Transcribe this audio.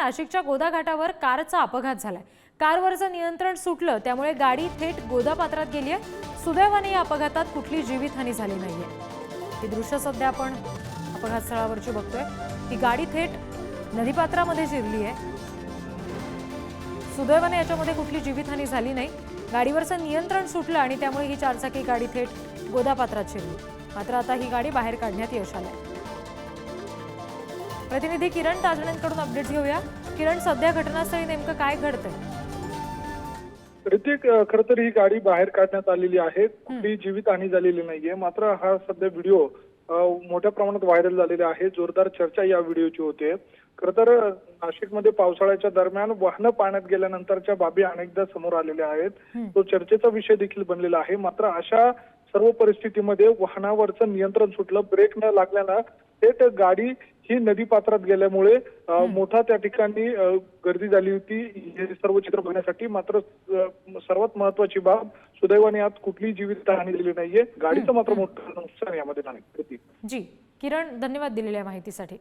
नाशिकच्या गोदा घाटावर कारचा अपघात झालाय. कारवरचं नियंत्रण सुटलं त्यामुळे गाडी थेट गोदा पात्रात गेली आहे सुदैवाने या अपघातात कुठली जीवितहानी झाली नाहीये. ही दृश्य सध्या आपण अपघात स्थळावरची बघतोय. ही गाडी थेट नदीपात्रामध्ये शिरली आहे सुदैवाने याच्यामध्ये कुठली जीवितहानी झाली नाही. गाडीवरचं नियंत्रण सुटलं आणि त्यामुळे ही चारचाकी गाडी थेट गोदापात्रात शिरली. मात्र आता ही गाडी बाहेर काढण्यात यश आलंय. प्रतिनिधी किरण ताजण्यांकडून अपडेट्स घेऊया. किरण सध्या घटनास्थळी नेमकं काय घडतंय? ऋतिक खरं तर ही गाडी बाहेर काढण्यात आलेली आहे. कुठलीही जीवितहानी झालेली नाहीये. मात्र हा सध्या व्हिडिओ मोठ्या प्रमाणात व्हायरल झालेला आहे. जोरदार चर्चा या व्हिडिओची होते. खरं तर नाशिकमध्ये पावसाळ्याच्या दरम्यान वाहनं पाण्यात गेल्यानंतरच्या बाबी अनेकदा समोर आलेल्या आहेत. तो चर्चेचा विषय देखील बनलेला आहे. मात्र अशा सर्व परिस्थितीमध्ये वाहनावरचं नियंत्रण सुटलं ब्रेक न लागल्यानं थेट गाडी ही नदी पात्रात गेल्यामुळे मोठा त्या ठिकाणी गर्दी झाली होती. हे सर्व चित्र बघण्यासाठी मात्र सर्वात महत्वाची बाब सुदैवाने आज कुठलीही जीवितहानी झाली नाहीये. गाडीचं मात्र मोठं नुकसान यामध्ये नाही जी. किरण धन्यवाद दिलेल्या माहितीसाठी.